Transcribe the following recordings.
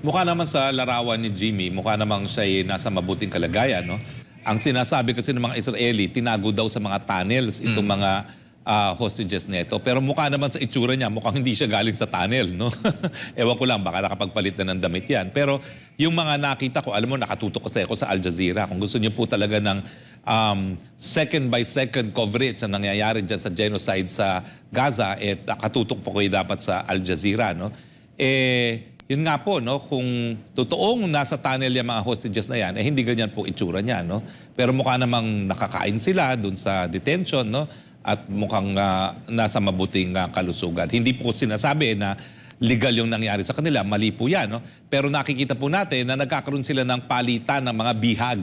mukha naman sa larawan ni Jimmy, mukha namang siya nasa mabuting kalagayan, no? Ang sinasabi kasi ng mga Israeli, tinago daw sa mga tunnels itong mga ah, hostages nito. Pero mukha naman sa itsura niya, mukhang hindi siya galing sa tunnel, no? Ewan ko lang, baka nakapagpalit na ng damit yan. Pero yung mga nakita ko, alam mo, nakatutok kasi ako sa Al Jazeera. Kung gusto niyo po talaga ng um, second by second coverage na nangyayari dyan sa genocide sa Gaza, eh, nakatutok po kayo dapat sa Al Jazeera, no? Eh, yun nga po, no, kung totoong nasa tunnel yung mga hostages na yan, eh hindi ganyan po itsura niya, no? Pero mukha namang nakakain sila dun sa detention, no? At mukhang ah, nasa mabuting ah, kalusugan. Hindi po sinasabi na legal yung nangyari sa kanila, mali po yan, no? Pero nakikita po natin na nagkakaroon sila ng palitan ng mga bihag.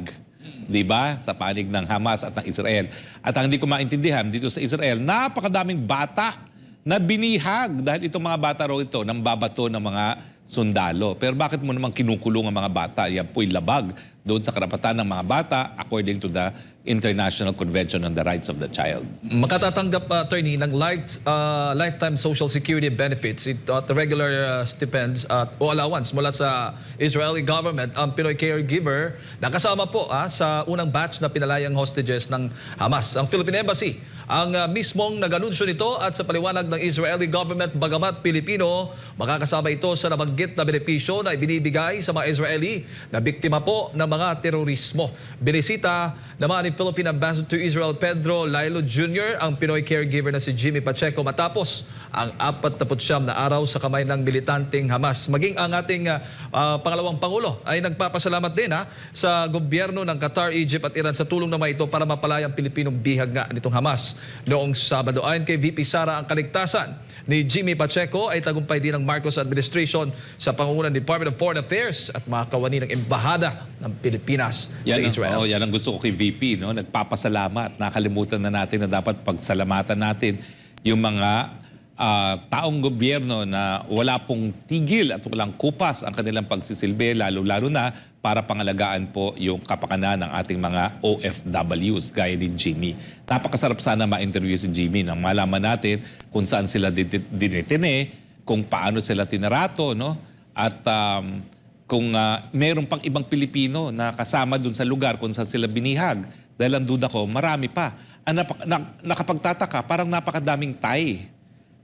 Di ba? Sa panig ng Hamas at ng Israel. At ang hindi ko maintindihan dito sa Israel, napakadaming bata na binihag dahil itong mga bata raw ito nang babato ng mga sundalo. Pero bakit mo naman kinukulong ang mga bata? Yan po'y labag doon sa karapatan ng mga bata according to the International Convention on the Rights of the Child. Makatatanggap, uh, attorney, ng life, uh, lifetime social security benefits it, at the regular uh, stipends at o allowance mula sa Israeli government ang Pinoy caregiver na kasama po ah, sa unang batch na pinalayang hostages ng Hamas. Ang Philippine Embassy ang uh, mismong nag-anunsyo nito at sa paliwanag ng Israeli government bagamat Pilipino, makakasama ito sa nabanggit na benepisyo na ibinibigay sa mga Israeli na biktima po ng mga terorismo. Binisita naman ni Philippine Ambassador to Israel Pedro Lailo Jr. ang Pinoy caregiver na si Jimmy Pacheco matapos ang 49 na araw sa kamay ng militanteng Hamas. Maging ang ating uh, uh, pangalawang Pangulo ay nagpapasalamat din ha, sa gobyerno ng Qatar, Egypt at Iran sa tulong naman ito para mapalaya ang Pilipinong bihag nga nitong Hamas. Noong Sabado, ayon kay VP Sara, ang kaligtasan ni Jimmy Pacheco ay tagumpay din ng Marcos administration sa pangungunan ng Department of Foreign Affairs at mga kawani ng Embahada ng Pilipinas sa Yan ang, Israel. oh, yan ang gusto ko kay VP, no? Nagpapasalamat. Nakalimutan na natin na dapat pagsalamatan natin yung mga ah, taong gobyerno na wala pong tigil at walang kupas ang kanilang pagsisilbi, lalo-lalo na para pangalagaan po yung kapakanan ng ating mga OFWs, gaya ni Jimmy. Napakasarap sana ma-interview si Jimmy nang malaman natin kung saan sila dinitine, kung paano sila tinarato, no? At um, kung ah, meron pang ibang Pilipino na kasama dun sa lugar kung saan sila binihag. Dahil ang duda ko, marami pa. Ang napak- na- nakapagtataka, parang napakadaming Thai.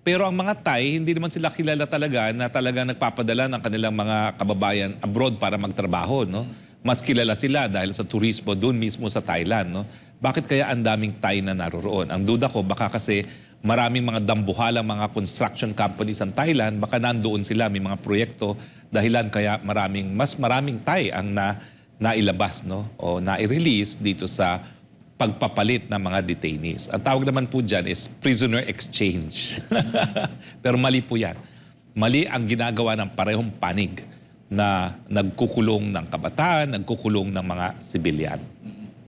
Pero ang mga Thai, hindi naman sila kilala talaga na talaga nagpapadala ng kanilang mga kababayan abroad para magtrabaho. No? Mas kilala sila dahil sa turismo doon mismo sa Thailand. No? Bakit kaya ang daming Thai na naroroon? Ang duda ko, baka kasi maraming mga dambuhalang mga construction companies sa Thailand, baka nandoon sila, may mga proyekto, dahilan kaya maraming, mas maraming Thai ang na, nailabas no? o nai-release dito sa pagpapalit ng mga detainees. Ang tawag naman po dyan is prisoner exchange. Pero mali po yan. Mali ang ginagawa ng parehong panig na nagkukulong ng kabataan, nagkukulong ng mga sibilyan.